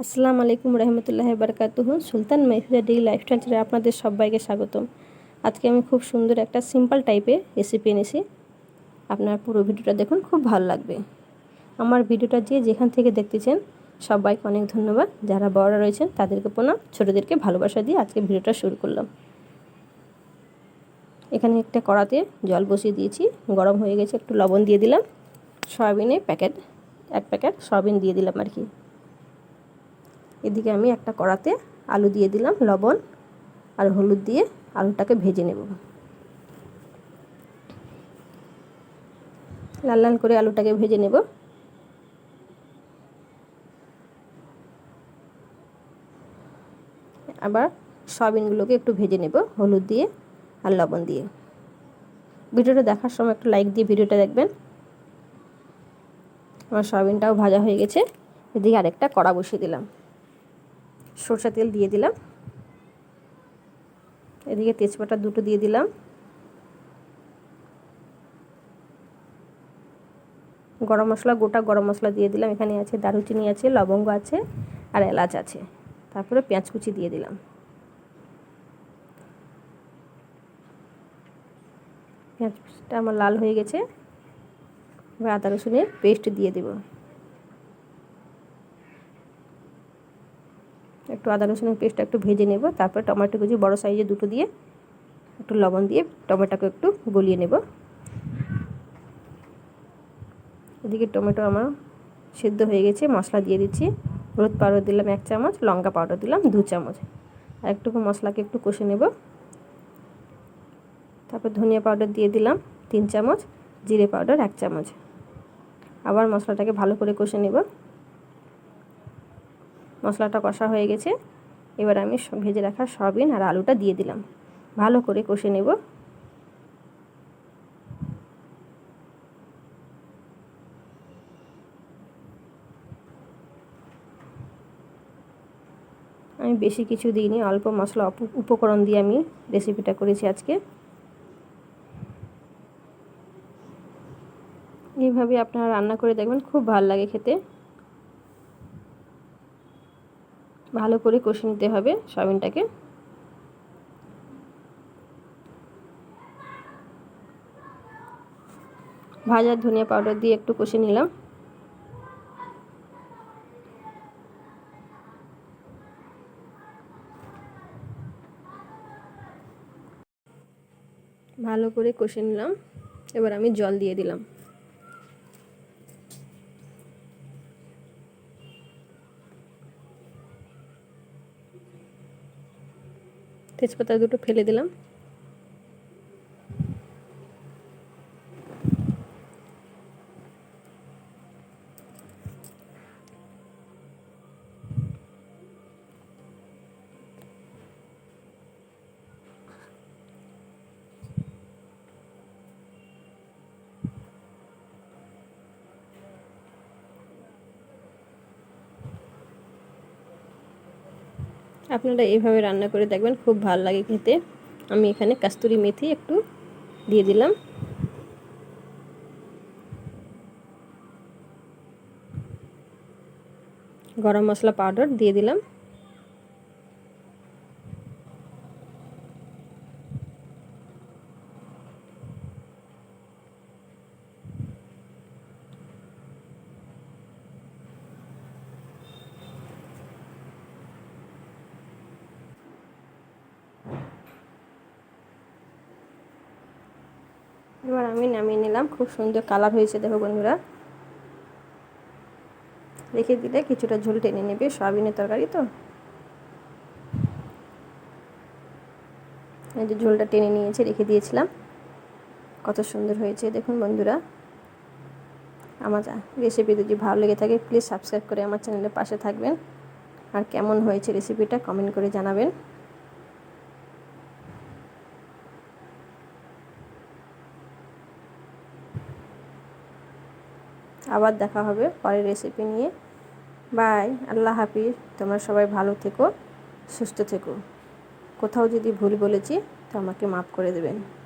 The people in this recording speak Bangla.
আসসালামু আলাইকুম রহমতুল্লাহ বারকাতুহ। সুলতান মাইফিরা ডি লাইফস্টাইল চ্যানেলে আপনাদের সবাইকে স্বাগতম। আজকে আমি খুব সুন্দর একটা সিম্পল টাইপের রেসিপি এনেছি। আপনার পুরো ভিডিওটা দেখুন, খুব ভালো লাগবে। আমার ভিডিওটা যে যেখান থেকে দেখতেছেন, সবাইকে অনেক ধন্যবাদ। যারা বড়রা রয়েছেন, তাদেরকে প্রণাম। ছোটোদেরকে ভালোবাসা দিয়ে আজকে ভিডিওটা শুরু করলাম। এখানে একটা কড়াতে জল বসিয়ে দিয়েছি। গরম হয়ে গেছে, একটু লবণ দিয়ে দিলাম। সয়াবিনের প্যাকেট, এক প্যাকেট সয়াবিন দিয়ে দিলাম আর কি। এদিকে আমি একটা কড়াতে আলু দিয়ে দিলাম, লবণ আর হলুদ দিয়ে আলুটাকে ভেজে নেব। লাল লাল করে আলুটাকে ভেজে নেব। আবার সয়াবিনগুলোকে একটু ভেজে নেব, হলুদ দিয়ে আর লবণ দিয়ে। ভিডিওটা দেখার সময় একটু লাইক দিয়ে ভিডিওটা দেখবেন। আমার সয়াবিনটাও ভাজা হয়ে গেছে, এদিকে আরেকটা কড়া বসিয়ে দিলাম। সরষা তেল দিয়ে দিলাম। এদিকে তেজপাতা দুটো দিয়ে দিলাম। গরম মশলা, গোটা গরম মশলা দিয়ে দিলাম। এখানে আছে দারুচিনি আছে, লবঙ্গ আছে আর এলাচ আছে। তারপরে পেঁয়াজ কুচি দিয়ে দিলাম। পেঁয়াজটা আমার লাল হয়ে গেছে। এবার আদা রসুনের পেস্ট দিয়ে দেবো। একটু আদা রসুনের পেস্টটা একটু ভেজে নেব, তারপর টমেটো কুচি বড় সাইজে দুটো দিয়ে একটু লবণ দিয়ে টমেটোকে একটু গলিয়ে নেব। এদিকে টমেটো আমার সেদ্ধ হয়ে গেছে, মশলা দিয়ে দিচ্ছি। হলুদ পাউডার দিলাম এক চামচ, লঙ্কা পাউডার দিলাম দু চামচ। আর একটুকু মশলাকে একটু কষে নেব। তারপর ধনিয়া পাউডার দিয়ে দিলাম তিন চামচ, জিরে পাউডার এক চামচ। আবার মশলাটাকে ভালো করে কষে নেব। মশলাটা কষা হয়ে গেছে। এবার আমি ভেজে রাখা সয়াবিন আর আলুটা দিয়ে দিলাম। ভালো করে কষে নেব। আমি বেশি কিছু দিইনি, অল্প মশলা উপকরণ দিয়ে আমি রেসিপিটা করেছি আজকে। এইভাবে আপনারা রান্না করে দেখবেন, খুব ভালো লাগে খেতে। ভালো করে কষে নিতে হবে সয়াবিনটাকে। ভাজা ধনিয়া পাউডার দিয়ে একটু কষে নিলাম। ভালো করে কষে নিলাম। এবার আমি জল দিয়ে দিলাম। তেজপাতা দুটো ফেলে দিলাম। আপনারা এইভাবে রান্না করে দেখবেন, খুব ভালো লাগে খেতে। আমি এখানে কাস্তুরি মেথি একটু দিয়ে দিলাম। গরম মশলা পাউডার দিয়ে দিলাম। এবার আমি নামিয়ে নিলাম। খুব সুন্দর কালার হয়েছে, দেখো বন্ধুরা। রেখে দিলে কিছুটা ঝোল টেনে নেবে, সয়াবিনের তরকারি তো। এই যে ঝোলটা টেনে নিয়েছে, রেখে দিয়েছিলাম। কত সুন্দর হয়েছে, দেখুন বন্ধুরা। আমার রেসিপি যদি ভালো লেগে থাকে প্লিজ সাবস্ক্রাইব করে আমার চ্যানেলের পাশে থাকবেন। আর কেমন হয়েছে রেসিপিটা কমেন্ট করে জানাবেন। আবার দেখা হবে পরের রেসিপি নিয়ে। বাই আল্লাহ হাফিজ। তোমরা সবাই ভালো থেকো, সুস্থ থেকো। কোথাও যদি ভুল বলেছি, তো আমাকে মাফ করে দেবেন।